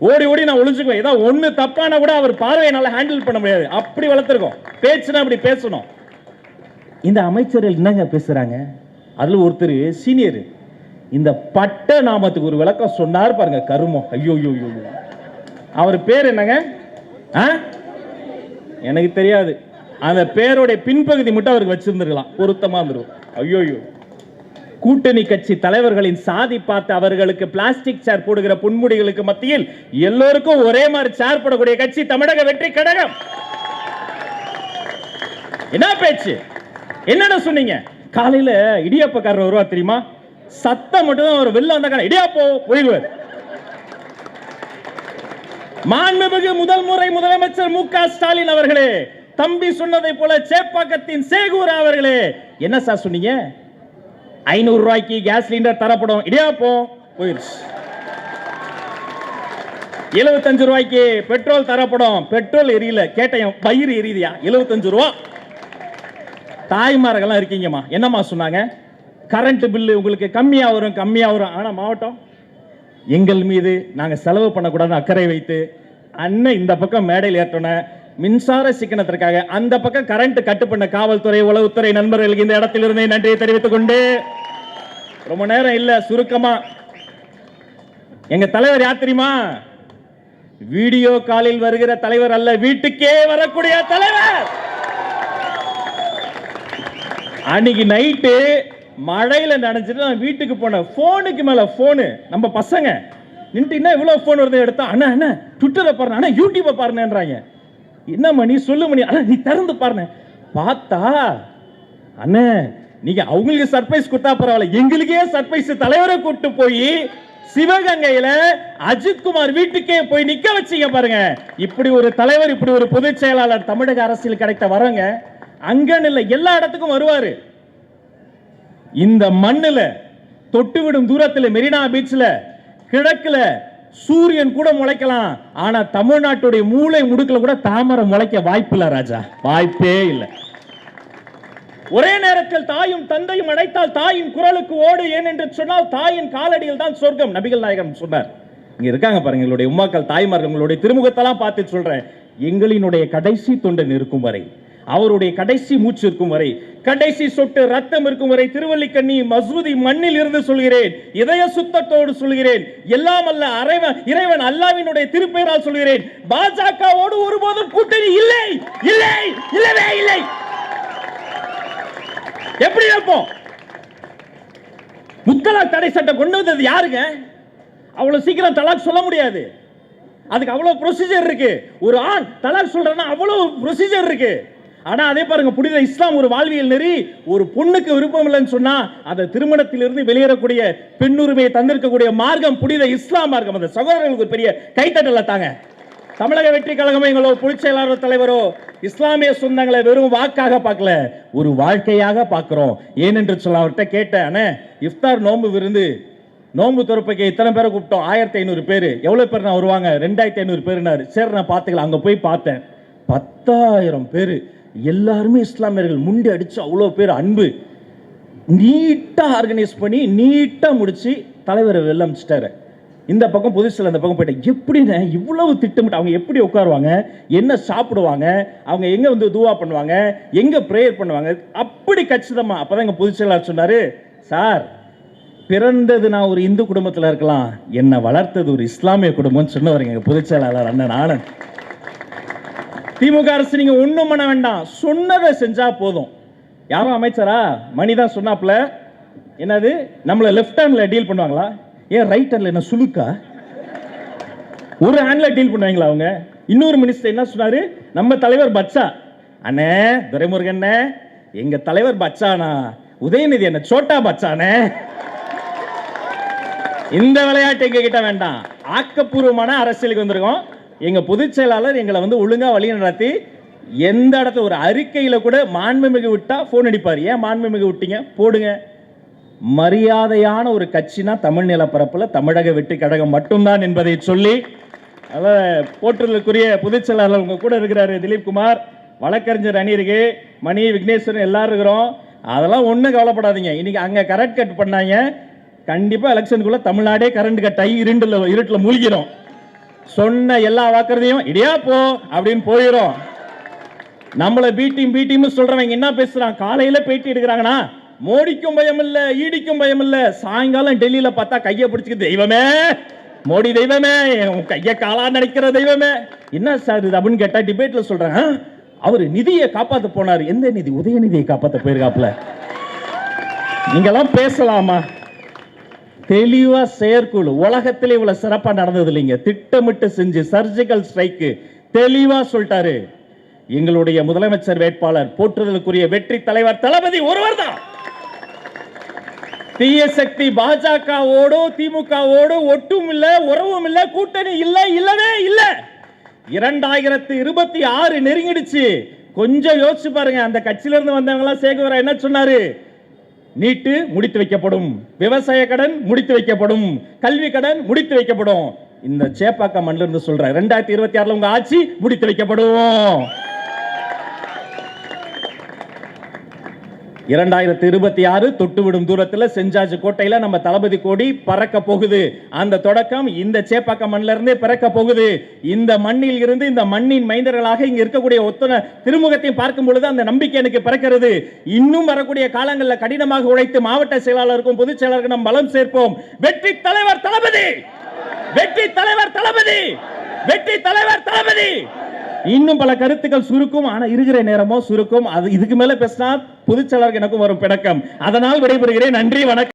ஓடி ஓடி நான் ஒளிஞ்சுக்குவேன். ஏதாவது ஒன்று தப்பானா கூட அவர் பார்வையை நல்லா ஹேண்டில் பண்ண முடியாது. அப்படி வளர்த்துருக்கோம். பேச்சுனா அப்படி பேசணும். இந்த அமைச்சர்கள் என்னங்க பேசுகிறாங்க அதில் ஒருத்தர் சீனியர் இந்த பட்ட நாமத்துக்கு ஒரு விளக்கம் சொன்னார் பாருங்க கருமம் ஐயோ ஐயோ ஐயோ அவர் பேர் என்னங்க? ஆ? எனக்கு தெரியாது. அந்த பேருடைய பின்பகுதி மட்டும் அவருக்கு வச்சுருந்துருக்கலாம். பொருத்தமாக இருந்திருக்கும். ஐயோ ஐயோ கூட்டணி கட்சி தலைவர்களின் சாதி பார்த்து அவர்களுக்கு பிளாஸ்டிக் சேர் போடுகிற புன்முடிகளுக்கு மத்தியில் எல்லோருக்கும் ஒரே மாதிரி சேர் போடக்கூடிய கட்சி தமிழக வெற்றி கழகம். என்ன பேச்சு? என்னடா சொன்னீங்க? காலையில இடியாப்பக்காரர் வருவா தெரியுமா? சத்தம் மட்டும் தான் ஒரு வெளில வந்த இடியாப்போ? போயிடுவார் மாண்புமிகு முதல் முறை முதலமைச்சர் மு க ஸ்டாலின் அவர்களே தம்பி சொன்னதை போல சேப்பாக்கத்தின் சேகூர் அவர்களே என்ன சார் சொன்னீங்க? ஐநூறு ரூபாய்க்கு கேஸ் சிலிண்டர் தரப்படும். இடியாப்போ போயிருச்சு எழுபத்தஞ்சு ரூபாய்க்கு பெட்ரோல் தரப்படும். பெட்ரோல் எரியல. கேட்டேன் பயிர் எரியுதியா? எழுபத்தஞ்சு ரூபா. தாய்மார்கள்லாம் இருக்கீங்கம்மா. என்னம்மா சொன்னாங்க? கரண்ட் பில்லு உங்களுக்கு கம்மியாக வரும் கம்மியாக வரும். ஆனால் மாவட்டம் எங்கள் மீது நாங்கள் செலவு பண்ணக்கூடாதுன்னு அக்கறை வைத்து அண்ணன் இந்த பக்கம் மேடையில் ஏற்றோன்னே மின்சார சிக்கனத்திற்காக அந்த பக்கம் கரண்ட் கட்டு பண்ண காவல்துறை உளவுத்துறை நண்பர்களுக்கு இந்த இடத்திலிருந்தே நன்றியை தெரிவித்துக் கொண்டு ரொம்ப நேரம் இல்ல சுருக்கமா. எங்க தலைவர் யார் தெரியுமா? வீடியோ காலில் வருகிற தலைவர் அல்ல வீட்டுக்கே வரக்கூடிய தலைவர்! அன்னைக்கு நைட்டு மழையில நினைச்சிட்டு நான் வீட்டுக்கு போனேன். போனுக்கு மேல போனு நம்ம பசங்க நின்ட்டு என்ன இவ்வளவு போன் வருது? எடுத்தா அண்ணா அண்ணா ட்விட்டரை பாருங்க அண்ணா யூடியூப்பை பாருங்கன்றாங்க என்ன மணி சொல்லு மணி அண்ணா நீ திறந்து பாருங்க பார்த்தா அண்ணே நீங்க அவங்களுக்கு சர்ப்ரைஸ் கொடுத்தா பரவாயில்ல. எங்களுக்கே சர்ப்ரைஸ் தலைவரை கூப்பிட்டு போய் சிவகங்கையில அஜித்குமார் வீட்டுக்கே போய் நிக்க வச்சீங்க பாருங்க. இப்படி ஒரு தலைவர் இப்படி ஒரு பொதுச் செயலாளர் தமிழக அரசியல் கிடைத்த வரங்க அங்கன்னு இல்லை எல்லா இடத்துக்கும் வருவாரு. இந்த மண்ணுல தொட்டு விடும் தூரத்துல மெரினா பீச்ல கிழக்குல சூரியன் கூட முளைக்கலாம். ஆனா தமிழ்நாட்டுடைய மூளை முடுக்கல கூட தாமரை முளைக்க வாய்ப்பில்லை ராஜா. வாய்ப்பே இல்லை. ஒரே நேரத்தில் தாயும் தந்தையும் அடைத்தால் தாயின் குரலுக்கு ஓடு ஏன் என்று சொன்னால் தாயின் காலடியில் தான் சொர்க்கம் நபிகள் நாயகம் சொன்னார். இங்க இருக்காங்க பாருங்க எங்களுடைய உமாக்கள் தாய்மார்கள் உங்களுடைய திருமுகத்தெல்லாம் பார்த்து சொல்றேன். எங்களினுடைய கடைசி தொண்டன் இருக்கும் வரை அவருடைய கடைசி மூச்சு இருக்கும் வரை கடைசி சொட்டு ரத்தம் இருக்கும் வரை திருவல்லிக்கண்ணி மசூதி மண்ணில் இருந்து சொல்கிறேன் இதய சுத்தத்தோடு சொல்கிறேன் எல்லாம் அல்ல அறைவன் இறைவன் அல்லாவினுடைய திருப்பெயரால் சொல்கிறேன் பாஜகவோடு ஒருபோதும் கூட்டணி இல்லை இல்லை இல்லவே இல்லை. எப்படி இருப்போம்? முத்தலாக் தடை சட்டம் கொண்டு வந்தது யாருங்க? அவ்வளவு சீக்கிரம் தலாக் சொல்ல முடியாது. அதுக்கு அவ்வளவு ப்ரொசீஜர் இருக்கு. ஒரு ஆண் தலாக் சொல்றேன்னா அவ்வளவு ப்ரொசீஜர் இருக்கு. ஆனால் அதே பாருங்க புனித இஸ்லாம் ஒரு வாழ்வியல் நெறி. ஒரு பொண்ணுக்கு விருப்பம் இல்லைன்னு சொன்னா அந்த திருமணத்திலிருந்து வெளியேறக்கூடிய பெண்ணுரிமையை தந்திருக்கக்கூடிய மார்க்கம் புனித இஸ்லாம் மார்க்கம். அந்த சகோதரர்களுக்கு ஒரு பெரிய கைத்தட்டல தாங்க. தமிழக வெற்றி கழகம் எங்களோ பொதுச் தலைவரோ இஸ்லாமிய சொந்தங்களை வெறும் வாக்காக பார்க்கல ஒரு வாழ்க்கையாக பார்க்குறோம். ஏனென்று சொல்ல அவர்கிட்ட கேட்டேன் அண்ணே இஃப்தார் நோன்பு விருந்து நோன்பு துறப்புக்கு இத்தனை பேரை கூப்பிட்டோம் ஆயிரத்தி ஐநூறு பேர். எவ்வளோ பேர் நான் வருவாங்க? ரெண்டாயிரத்தி ஐநூறு பேருனாரு சரி நான் பார்த்துக்கலாம். அங்கே போய் பார்த்தேன். பத்தாயிரம் பேர். எல்லாருமே இஸ்லாமியர்கள் முண்டி அடித்து அவ்வளோ பேர் அன்பு. நீட்டாக ஆர்கனைஸ் பண்ணி நீட்டாக முடித்து தலைவரை வெளில அமிச்சிட்டாரு. இந்த பக்கம் புதுசில் அந்த பக்கம் போயிட்டேன் எப்படின்னு இவ்வளவு திட்டமிட்டு அவங்க எப்படி உட்காருவாங்க? என்ன சாப்பிடுவாங்க? அவங்க எங்கே வந்து துவா பண்ணுவாங்க? எங்கே ப்ரேயர் பண்ணுவாங்க? அப்படி கச்சிதமாக அப்போ தான் எங்கள் பொதுச்செயலாளர் சொன்னார் சார் பிறந்தது நான் ஒரு இந்து குடும்பத்தில் இருக்கலாம். என்னை வளர்த்தது ஒரு இஸ்லாமிய குடும்பம்னு சொன்னவர் எங்கள் பொதுச்செயலாளர் அண்ணன் ஆனந்த். திமுக அரசு நீங்க ஒண்ணும் பண்ண வேண்டாம். சொன்னதை செஞ்சா போதும். யாரும் அமைச்சரா? மணி தான் சொன்னாப்ல என்னது? நம்மளை லெஃப்ட் ஹேண்ட்ல டீல் பண்ணுவாங்களா? ஏன் ரைட் ஹேண்ட்ல என்ன சுழுக்கா ஒரு ஹேண்ட்ல டீல் பண்ணுவாங்களா அவங்க? இன்னொரு மினிஸ்டர் என்ன சொன்னாரு? நம்ம தலைவர் பச்சா. அண்ணே துரைமுருகன் எங்க தலைவர் பச்சானா? உதயநிதி என்ன சோட்டா பச்சானே. இந்த விளையாட்டு எங்க கிட்ட வேண்டாம். ஆக்கப்பூர்வமான அரசியலுக்கு வந்திருக்கோம். எங்கள் பொதுச் செயலாளர் எங்களை வந்து ஒழுங்காக வழி நடத்தி எந்த இடத்துல ஒரு அறிக்கையில் கூட மாண்புமிகு விட்டால் ஃபோன் அடிப்பார். ஏன் மாண்புமிகு விட்டீங்க? போடுங்க. மரியாதையான ஒரு கட்சினா தமிழ் நிலப்பரப்பில் தமிழக வெற்றி கழகம் மட்டும்தான் என்பதை சொல்லி அதனால் போற்றுதலுக்குரிய பொதுச் செயலாளர் உங்கள் கூட இருக்கிறாரு திலீப் குமார். வழக்கறிஞர் அணி இருக்கு மணி விக்னேஸ்வரன் எல்லாரும் இருக்கிறோம். அதெல்லாம் ஒன்றும் கவலைப்படாதீங்க. இன்னைக்கு அங்கே கரண்ட் கட் பண்ணாங்க. கண்டிப்பாக எலெக்ஷனுக்குள்ளே தமிழ்நாடே கரண்ட் கட் ஆகி இருண்டில் இருட்டில் மூழ்கிறோம். சொன்ன எல்லா வாக்குறதையும் இடியா போ அப்படின்னு போயிடும் நம்மளை பீட்டிங் டீம் சொல்றவங்க என்ன பேசுறான் காலையில பேட்டி எடுக்கிறாங்கன்னா மோடிக்கும் பயம் இல்ல ஈடிக்கும் பயம் இல்ல. சாயங்காலம் டெல்லியில பார்த்தா கையை பிடிச்சிக்க தெய்வமே மோடி தெய்வமே உன் கைய காலா நினைக்கிற தெய்வமே. என்ன சார் இது அப்படின்னு கேட்டா டிபேட்ல சொல்றேன். அவர் நிதியை காப்பாத்த போனார். எந்த நிதி? உதயநிதியை காப்பாத்த போயிருக்காப்ல நீங்கெல்லாம் பேசலாமா? தெளிவாக செயற்குழு. உலகத்திலே இவ்வளவு சிறப்பாக நடந்தது இல்லைங்க. திட்டமிட்டு செஞ்சு சர்ஜிக்கல் ஸ்ட்ரைக்கு தெளிவாக சொல்லிட்டாரு. எங்களுடைய முதலமைச்சர் வேட்பாளர் போற்றுதலுக்குரிய வெற்றி தலைவர் தளபதி ஒருவர் தான் தீய சக்தி பாஜகவோடு திமுகவோடு ஒட்டும் இல்ல உறவும் இல்ல கூட்டணி இல்ல இல்லவே இல்ல. இரண்டாயிரத்து இருபத்தி ஆறு நெருங்கிடுச்சு. கொஞ்சம் யோசிச்சு பாருங்க. அந்த கட்சியில இருந்து வந்தவங்க எல்லாம் சேகுவரா என்ன சொன்னாரு? நீட்டு முடித்து வைக்கப்படும். விவசாய கடன் முடித்து வைக்கப்படும். கல்வி கடன் முடித்து வைக்கப்படும். இந்த சேப்பாக்கம் மண்ணிலிருந்து சொல்றேன். ரெண்டாயிரத்தி இருபத்தி ஆறுல உங்க ஆட்சி முடித்து வைக்கப்படும். இரண்டாயிரத்தி இருபத்தி ஆறு தொட்டுவிடும் தூரத்தில் செஞ்சாஜ் கோட்டையில நம்ம தளபதி கோடி பறக்க போகுது. அந்த தொடக்கம் இந்த சேப்பாக்க மண்ணிலிருந்தே பிறக்க போகுது. இந்த மண்ணில் இருந்து இந்த மண்ணின் மைந்தர்களாக இங்க இருக்கக்கூடிய ஒத்தனை திருமுகத்தையும் பார்க்கும் பொழுது அந்த நம்பிக்கை எனக்கு பிறக்கிறது. இன்னும் வரக்கூடிய காலங்களில் கடினமாக உழைத்து மாவட்ட செயலாளருக்கும் பொதுச் செயலாளருக்கும் நாம் பலம் சேர்ப்போம். வெற்றி தலைவர் தளபதி! வெற்றி தலைவர் தளபதி! வெற்றி தலைவர் தளபதி! இன்னும் பல கருத்துக்கள் சுருக்கும். ஆனா இருக்கிற நேரமோ சுருக்கும். அது இதுக்கு மேல பேசினா பொதுச் எனக்கும் வரும் பிணக்கம். அதனால் விடைபெறுகிறேன். நன்றி வணக்கம்.